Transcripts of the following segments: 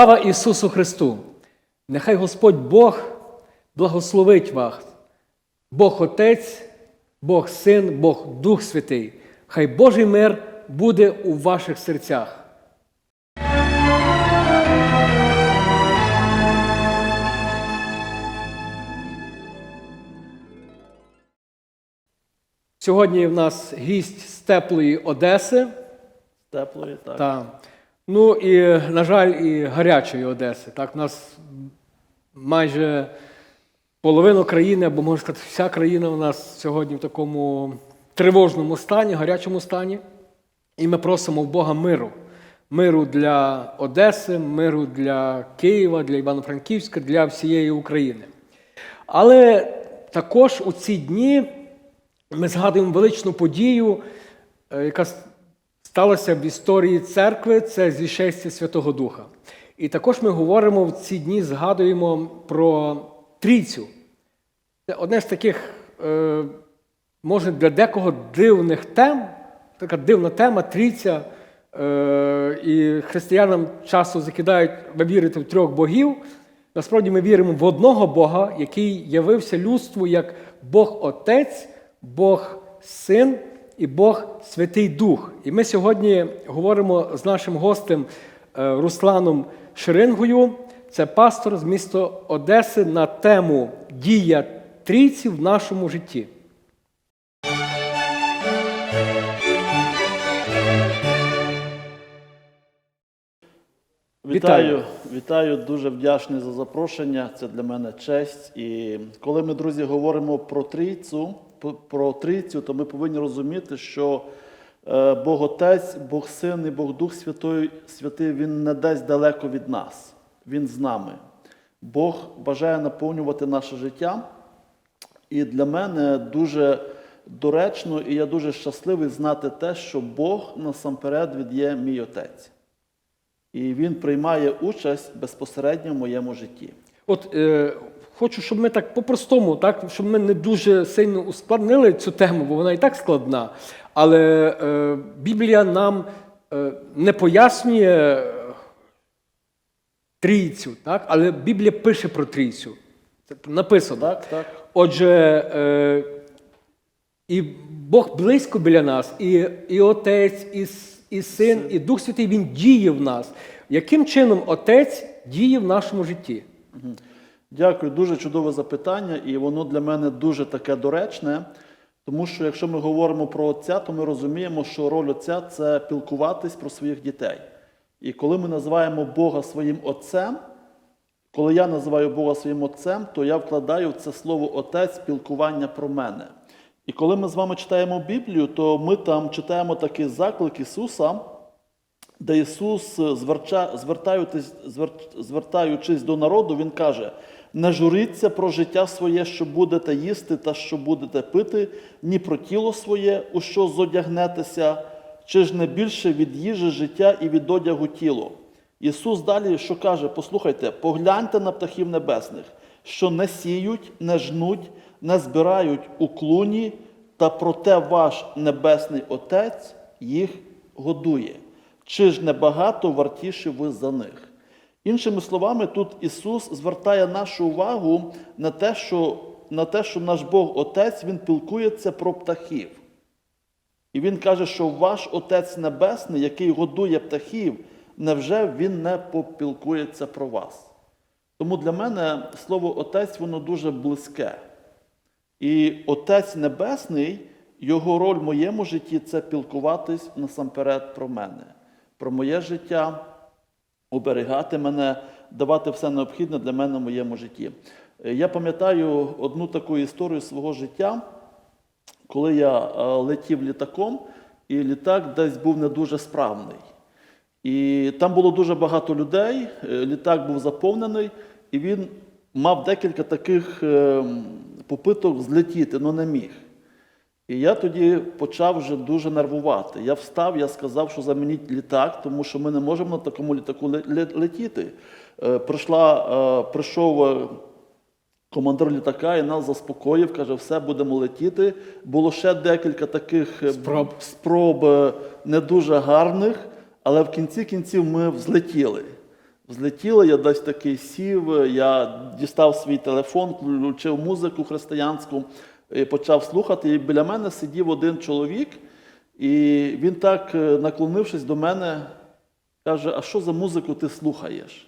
Слава Ісусу Христу! Нехай Господь Бог благословить вас, Бог Отець, Бог Син, Бог Дух Святий. Хай Божий мир буде у ваших серцях. Сьогодні в нас гість з теплої Одеси. Теплої, так. Та. Ну і, на жаль, і гарячої Одеси. Так, у нас майже половина країни, або можна сказати, вся країна у нас сьогодні в такому тривожному стані, гарячому стані. І ми просимо в Бога миру. Миру для Одеси, миру для Києва, для Івано-Франківська, для всієї України. Але також у ці дні ми згадуємо величну подію, е, яка сталося в історії церкви, це зішестя Святого Духа. І також ми говоримо в ці дні, згадуємо про трійцю. Це одне з таких, е, може, для декого дивних тем, така дивна тема трійця. Е, і християнам часто закидають, ви вірите в трьох богів. Насправді ми віримо в одного Бога, який явився людству як Бог Отець, Бог Син і Бог Святий Дух. І ми сьогодні говоримо з нашим гостем е, Русланом Шерингою. Це пастор з міста Одеси на тему Дія трійці в нашому житті. Вітаю, вітаю, дуже вдячний за запрошення. Це для мене честь. І коли ми, друзі, говоримо про трійцю, про трійцю, то ми повинні розуміти, що е, Бог Отець, Бог Син і Бог Дух Святий, Святий Він не десь далеко від нас. Він з нами. Бог бажає наповнювати наше життя. І для мене дуже доречно, і я дуже щасливий знати те, що Бог насамперед від є мій отець. І він приймає участь безпосередньо в моєму житті. От е, хочу, щоб ми так по-простому, так, щоб ми не дуже сильно ускладнили цю тему, бо вона і так складна. Але е, Біблія нам е, не пояснює е, трійцю, так? але Біблія пише про трійцю. Це написано. Так, так. Отже, е, і Бог близько біля нас, і, і Отець, і, і Син, і Дух Святий Він діє в нас. Яким чином Отець діє в нашому житті? Дякую, дуже чудове запитання, і воно для мене дуже таке доречне. Тому що якщо ми говоримо про отця, то ми розуміємо, що роль отця це пілкуватись про своїх дітей. І коли ми називаємо Бога своїм отцем, коли я називаю Бога своїм отцем, то я вкладаю в це слово Отець спілкування про мене. І коли ми з вами читаємо Біблію, то ми там читаємо такий заклик Ісуса, де Ісус, звертаючись, звертаючись до народу, Він каже: не журіться про життя своє, що будете їсти та що будете пити, ні про тіло своє, у що зодягнетеся, чи ж не більше від їжі життя і від одягу тіло. Ісус далі що каже: послухайте, погляньте на птахів небесних, що не сіють, не жнуть, не збирають у клуні, та проте ваш небесний Отець їх годує. Чи ж небагато вартіші ви за них? Іншими словами, тут Ісус звертає нашу увагу на те, що, на те, що наш Бог Отець Він пілкується про птахів. І Він каже, що ваш Отець Небесний, який годує птахів, невже Він не попілкується про вас? Тому для мене слово Отець воно дуже близьке. І Отець Небесний, його роль в моєму житті це пілкуватись насамперед про мене, про моє життя, оберігати мене, давати все необхідне для мене в моєму житті. Е, Я пам'ятаю одну таку історію свого життя, коли я е, летів літаком, і літак десь був не дуже справний. І там було дуже багато людей, е, літак був заповнений, і він мав декілька таких е, попиток злетіти, але не міг. І я тоді почав вже дуже нервувати. Я встав, я сказав, що замініть літак, тому що ми не можемо на такому літаку ле- ле- летіти. Е, Прийшла, е, прийшов е, командир літака і нас заспокоїв, каже, все, будемо летіти. Було ще декілька таких Спроб. спроб не дуже гарних, але в кінці кінців ми взлетіли. взлетіла, я десь такий сів, я дістав свій телефон, включив музику християнську, і почав слухати. І біля мене сидів один чоловік, і він так, е, наклонившись до мене, каже: А що за музику ти слухаєш?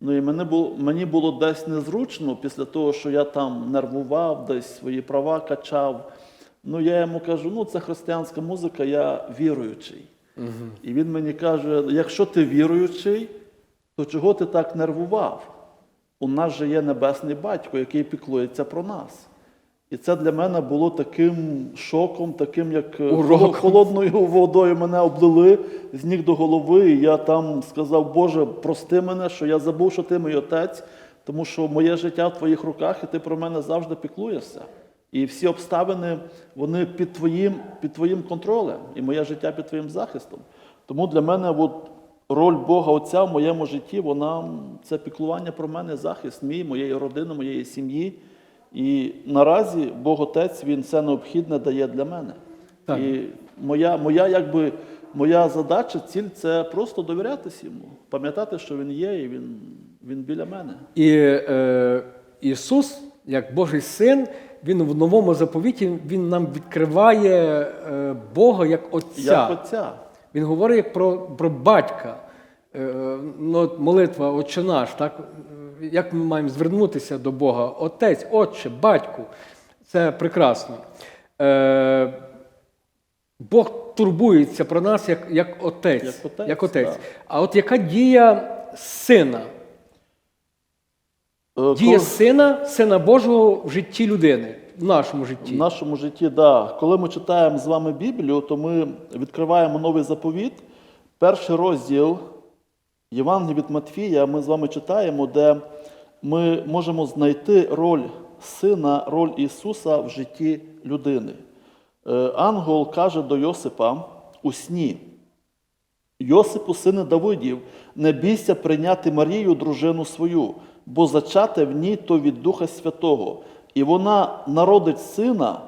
Ну і мені було, мені було десь незручно після того, що я там нервував, десь свої права качав. Ну, я йому кажу, ну це християнська музика, я віруючий. І він мені каже: якщо ти віруючий, то чого ти так нервував? У нас же є небесний батько, який піклується про нас. І це для мене було таким шоком, таким як е, Уроком. холодною водою мене облили з ніг до голови. І я там сказав, Боже, прости мене, що я забув, що ти мій отець, тому що моє життя в твоїх руках, і ти про мене завжди піклуєшся. І всі обставини вони під твоїм, під твоїм контролем, і моє життя під твоїм захистом. Тому для мене от, роль Бога Отця в моєму житті, вона це піклування про мене, захист мій, моєї родини, моєї сім'ї. І наразі Бог Отець Він все необхідне дає для мене. Так. І моя, моя, якби, моя задача, ціль це просто довірятися йому, пам'ятати, що він є, і він, він біля мене. І е, Ісус, як Божий син, Він в новому заповіті Він нам відкриває е, Бога як Отця. Як Отця. Він говорить про, про батька. Е, ну, молитва Отче наш, так? Як ми маємо звернутися до Бога? Отець, Отче, батьку. Це прекрасно. Е, Бог турбується про нас як, як отець. Як отець, як отець. так. А от яка дія сина? Е, Дія коли- сина, сина Божого в житті людини, в нашому житті. В нашому житті, да. Коли ми читаємо з вами Біблію, то ми відкриваємо новий заповіт, перший розділ Євангелія від Матфія, ми з вами читаємо, де ми можемо знайти роль сина, роль Ісуса в житті людини. Е, Ангел каже до Йосипа у сні. Йосипу, сине Давидів, не бійся прийняти Марію, дружину свою, бо зачате в ній то від Духа Святого, і вона народить сина,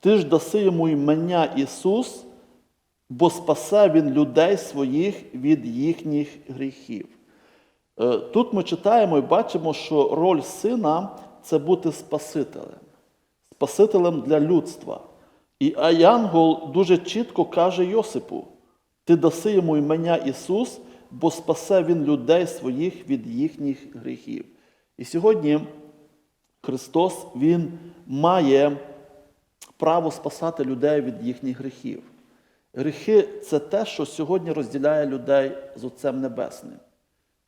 ти ж даси йому імення Ісус, бо спасе він людей своїх від їхніх гріхів. Е, Тут ми читаємо і бачимо, що роль сина це бути Спасителем, Спасителем для людства. І Аянгол дуже чітко каже Йосипу: ти даси йому імення Ісус, бо спасе він людей своїх від їхніх гріхів. І сьогодні Христос Він має право спасати людей від їхніх гріхів. Гріхи це те, що сьогодні розділяє людей з Отцем Небесним.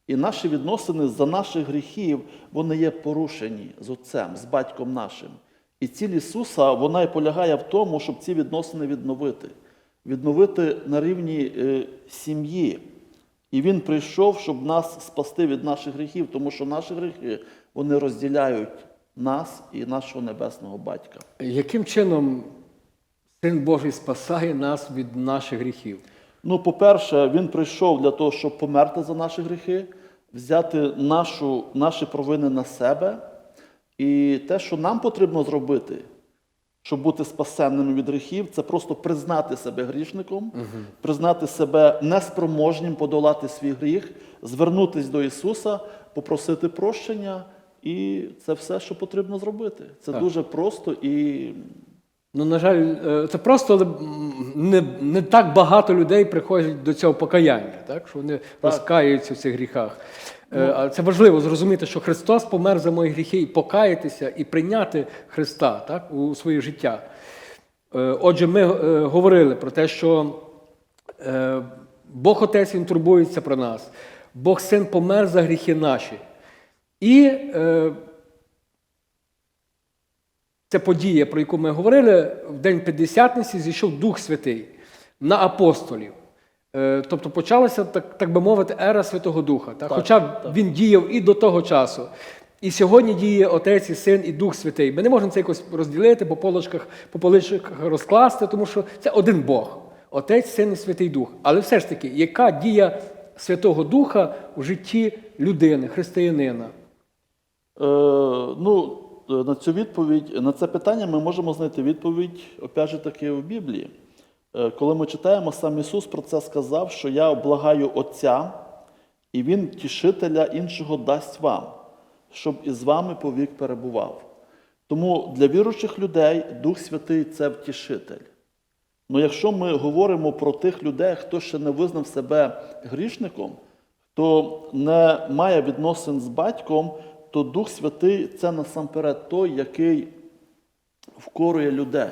І наші відносини за наших гріхів, вони є порушені з Отцем, з батьком нашим. І ціль Ісуса, вона і полягає в тому, щоб ці відносини відновити, відновити на рівні е, сім'ї. І Він прийшов, щоб нас спасти від наших гріхів, тому що наші гріхи вони розділяють нас і нашого небесного батька. Яким чином Син Божий спасає нас від наших гріхів? Ну, по-перше, він прийшов для того, щоб померти за наші гріхи, взяти нашу, наші провини на себе. І те, що нам потрібно зробити, щоб бути спасенними від гріхів, це просто признати себе грішником, признати себе неспроможнім подолати свій гріх, звернутися до Ісуса, попросити прощення. І це все, що потрібно зробити. Це Так. дуже просто і Ну, на жаль, е, це просто не, не так багато людей приходять до цього покаяння, так? що вони розкаюються в цих гріхах. Е, А це важливо зрозуміти, що Христос помер за мої гріхи і покаятися, і прийняти Христа так, у своє життя. Е, Отже, ми говорили про те, що Бог Отець Він турбується про нас, Бог Син помер за гріхи наші. І це подія, про яку ми говорили, в День П'ятдесятниці зійшов Дух Святий на апостолів. Е, Тобто почалася, так, так би мовити, ера Святого Духа. Так? Хоча він діяв і до того часу. І сьогодні діє Отець і Син і Дух Святий. Ми не можемо це якось розділити, по полочках, по поличках розкласти, тому що це один Бог. Отець, Син і Святий Дух. Але все ж таки, яка дія Святого Духа у житті людини, християнина? Е, ну, на цю відповідь, на це питання ми можемо знайти відповідь, опять же таки, в Біблії. Е, коли ми читаємо, сам Ісус про це сказав, що я облагаю Отця, і Він тішителя іншого дасть вам, щоб із вами повік перебував. Тому для віруючих людей Дух Святий це втішитель. Ну якщо ми говоримо про тих людей, хто ще не визнав себе грішником, хто не має відносин з батьком, то Дух Святий це насамперед той, який вкорює людей,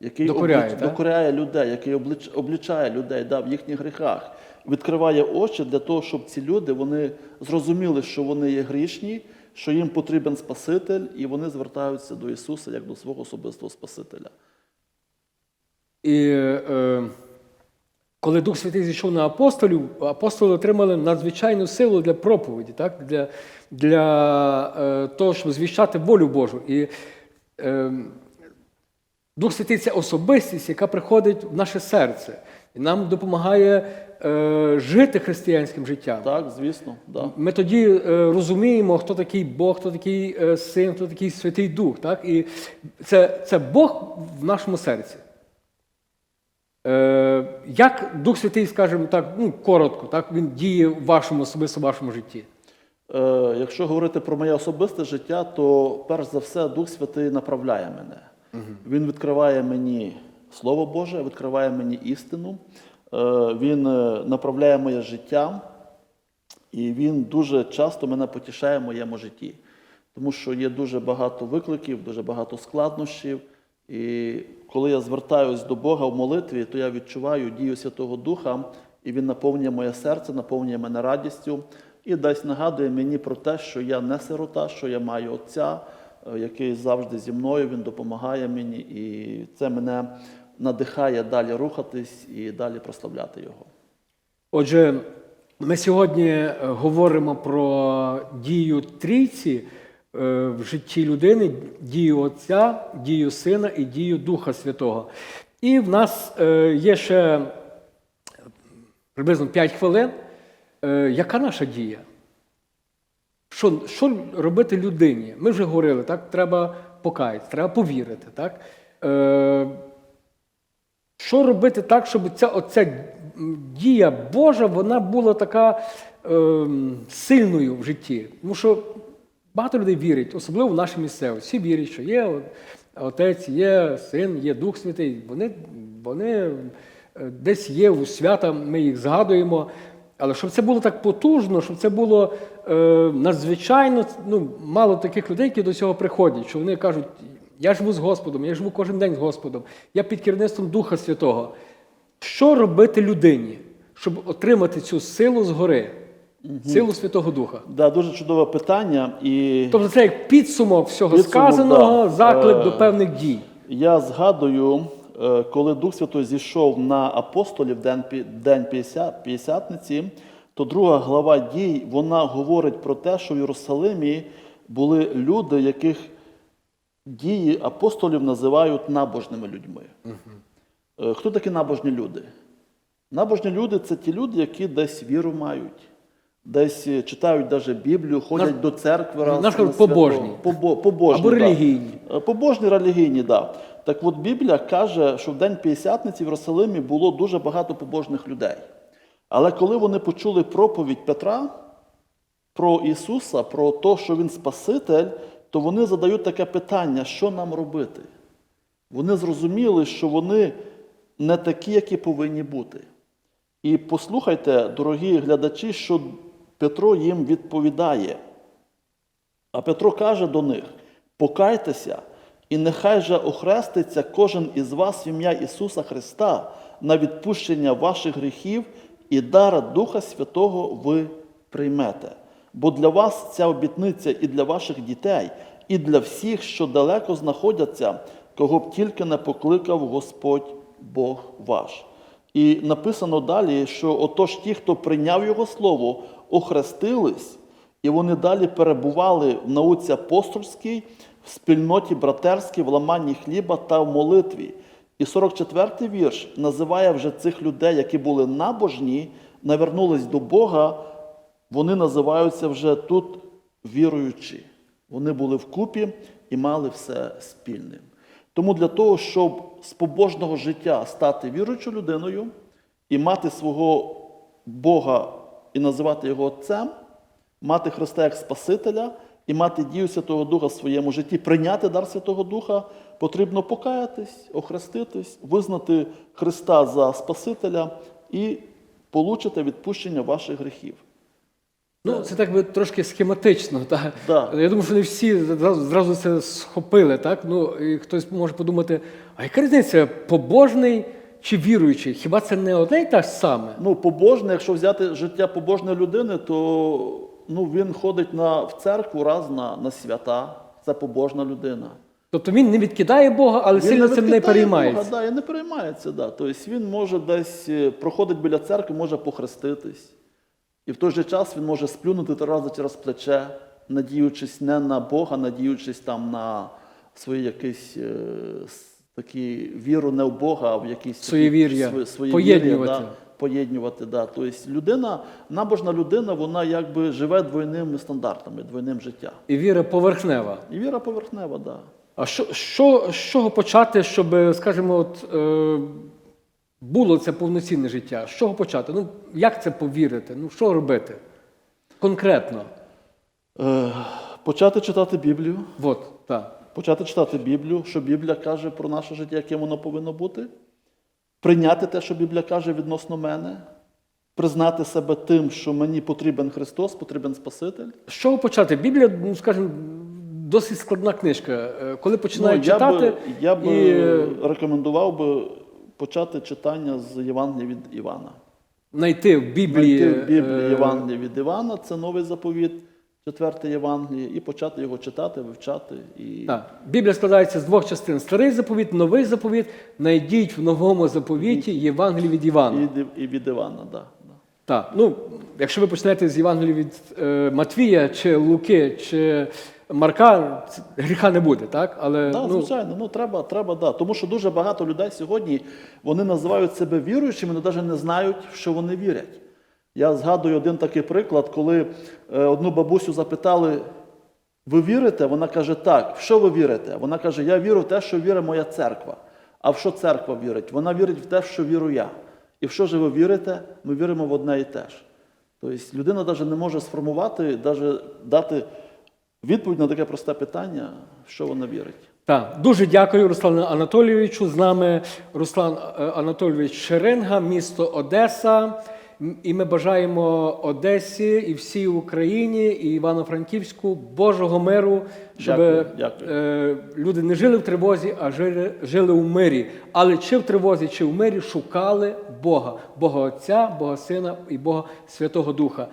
який Докоряє, облич- докоряє людей, який облич, облічає людей да, в їхніх гріхах, відкриває очі для того, щоб ці люди вони зрозуміли, що вони є грішні, що їм потрібен Спаситель, і вони звертаються до Ісуса як до свого особистого Спасителя. І е, коли Дух Святий зійшов на апостолів, апостоли отримали надзвичайну силу для проповіді, так? для, для е, того, щоб звіщати волю Божу. І е, Дух Святий це особистість, яка приходить в наше серце і нам допомагає е, жити християнським життям. Так, звісно, да. Ми тоді е, розуміємо, хто такий Бог, хто такий е, син, хто такий Святий Дух. Так? І це, це Бог в нашому серці. Е, як Дух Святий, скажімо так, ну, коротко, так, він діє в вашому особисто в вашому житті? Е, якщо говорити про моє особисте життя, то перш за все Дух Святий направляє мене. Він відкриває мені Слово Боже, відкриває мені істину, е, він направляє моє життя, і він дуже часто мене потішає в моєму житті. Тому що є дуже багато викликів, дуже багато складнощів. І коли я звертаюсь до Бога в молитві, то я відчуваю дію Святого Духа, і Він наповнює моє серце, наповнює мене радістю і десь нагадує мені про те, що я не сирота, що я маю Отця, е, який завжди зі мною, Він допомагає мені, і це мене надихає далі рухатись і далі прославляти Його. Отже, ми сьогодні е, говоримо про дію трійці в житті людини, дію Отця, дію Сина і дію Духа Святого. І в нас е, є ще приблизно 5 хвилин. Е, Яка наша дія? Що, що робити людині? Ми вже говорили, так? Треба покаятися, треба повірити. Так? Е, що робити так, щоб ця оця дія Божа вона була така е, сильною в житті? Тому що багато людей вірять, особливо в нашій місцевості. Всі вірять, що є Отець, є Син, є Дух Святий. Вони, вони е, десь є у свята, ми їх згадуємо. Але щоб це було так потужно, щоб це було е, надзвичайно, ну, мало таких людей, які до цього приходять, що вони кажуть, я живу з Господом, я живу кожен день з Господом, я під керівництвом Духа Святого. Що робити людині, щоб отримати цю силу згори, силу Святого Духа? Да, дуже чудове питання. І Тобто це як підсумок всього Підсумок, сказаного, да. заклик Е, до певних дій. Я згадую, е, коли Дух Святой зійшов на апостолів день день П'ятдесятниці, то друга глава дій вона говорить про те, що в Єрусалимі були люди, яких дії апостолів називають набожними людьми. Е, Хто такі набожні люди? Набожні люди це ті люди, які десь віру мають, десь е, читають навіть Біблію, ходять Наш- до церкви раз наш на кажуть, побожні. Побо- побожні Або да. релігійні. Е, Побожні релігійні, так. Да. Так от Біблія каже, що в День П'ятдесятниці в Єрусалимі було дуже багато побожних людей. Але коли вони почули проповідь Петра про Ісуса, про те, що Він Спаситель, то вони задають таке питання, що нам робити? Вони зрозуміли, що вони не такі, які повинні бути. І послухайте, дорогі глядачі, що Петро їм відповідає. А Петро каже до них: покайтеся, і нехай же охреститься кожен із вас в ім'я Ісуса Христа на відпущення ваших гріхів, і дара Духа Святого ви приймете. Бо для вас ця обітниця і для ваших дітей, і для всіх, що далеко знаходяться, кого б тільки не покликав Господь Бог ваш. І написано далі, що отож ті, хто прийняв Його Слово, охрестились, і вони далі перебували в науці апостольській, в спільноті братерській, в ламанні хліба та в молитві. І 44-й вірш називає вже цих людей, які були набожні, навернулись до Бога, вони називаються вже тут віруючі. Вони були вкупі і мали все спільним. Тому для того, щоб з побожного життя стати віруючою людиною і мати свого Бога і називати його Отцем, мати Христа як Спасителя і мати дію Святого Духа в своєму житті, прийняти дар Святого Духа, потрібно покаятись, охреститись, визнати Христа за Спасителя і получите відпущення ваших гріхів. Ну, це так би трошки схематично. Так? Да. Я думаю, що не всі зразу, зразу це схопили. Так? Ну, і хтось може подумати, а яка різниця, побожний чи віруючий? Хіба це не одне і те ж саме? Ну, побожне, якщо взяти життя побожної людини, то ну, він ходить на, в церкву раз на, на свята. Це побожна людина. Тобто він не відкидає Бога, але Він сильно цим не переймається. Бога, да, і не переймається. Да. Тобто він може десь е, проходить біля церкви, може похреститись. І в той же час він може сплюнути три рази через плече, надіючись не на Бога, надіючись там на свої якісь е, такі віру не в Бога, а в якісь сви- суєвір'я, Поєднувати. Да, поєднувати. Да. Тобто людина, набожна людина, вона якби живе двойними стандартами, двойним життям. І віра поверхнева. І віра поверхнева, так. Да. А що, що, з чого почати, щоб, скажімо, от, е, було це повноцінне життя? З чого почати? Ну, як це повірити? Ну, що робити? Конкретно. Е, почати читати Біблію. От, так. Почати читати Біблію, що Біблія каже про наше життя, яким воно повинно бути. Прийняти те, що Біблія каже відносно мене. Признати себе тим, що мені потрібен Христос, потрібен Спаситель. З чого почати? Біблія, ну, скажімо, досить складна книжка. Е, Коли починають Ну, я читати, би, я би і рекомендував би почати читання з Євангелія від Івана. знайти в Біблії, Знайти в Біблії е, Євангелія від Івана, це новий заповіт, четверте Євангеліє, і почати його читати, вивчати. І... Так. Біблія складається з двох частин: старий заповіт, новий заповіт. Найдіть в новому заповіті Євангелії від Івана. І, і від Івана, так. Да, да. Так, ну, якщо ви почнете з Євангелія від е, Матвія, чи Луки, чи Марка, гріха не буде, так? Але Так, ну, звичайно, ну треба, треба, да. Тому що дуже багато людей сьогодні вони називають себе віруючими, але навіть не знають, що вони вірять. Я згадую один такий приклад, коли е, одну бабусю запитали, ви вірите? Вона каже, так, в що ви вірите? Вона каже, я вірю в те, що вірить моя церква. А в що церква вірить? Вона вірить в те, що вірю я. І в що ж ви вірите? Ми віримо в одне і те ж. Тобто людина навіть не може сформувати, навіть дати відповідь на таке просте питання, в що вона вірить. Так, дуже дякую Руслану Анатолійовичу. З нами Руслан е, Анатолійович Шеренга, місто Одеса. І ми бажаємо Одесі і всій Україні, і Івано-Франківську Божого миру, щоб Дякую, дякую. е, люди не жили в тривозі, а жили, жили у мирі. Але чи в тривозі, чи в мирі шукали Бога, Бога Отця, Бога Сина і Бога Святого Духа.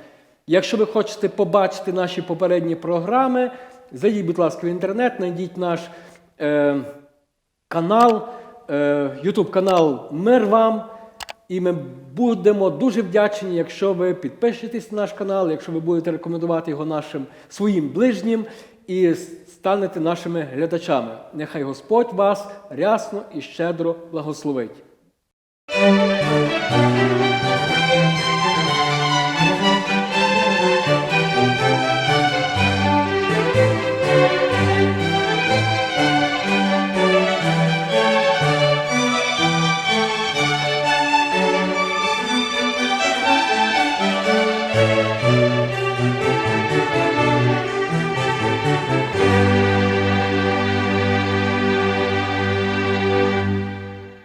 Якщо ви хочете побачити наші попередні програми, зайдіть, будь ласка, в інтернет, знайдіть наш е, канал, е, YouTube канал Мир вам. І ми будемо дуже вдячні, якщо ви підпишетесь на наш канал, якщо ви будете рекомендувати його нашим своїм ближнім і станете нашими глядачами. Нехай Господь вас рясно і щедро благословить.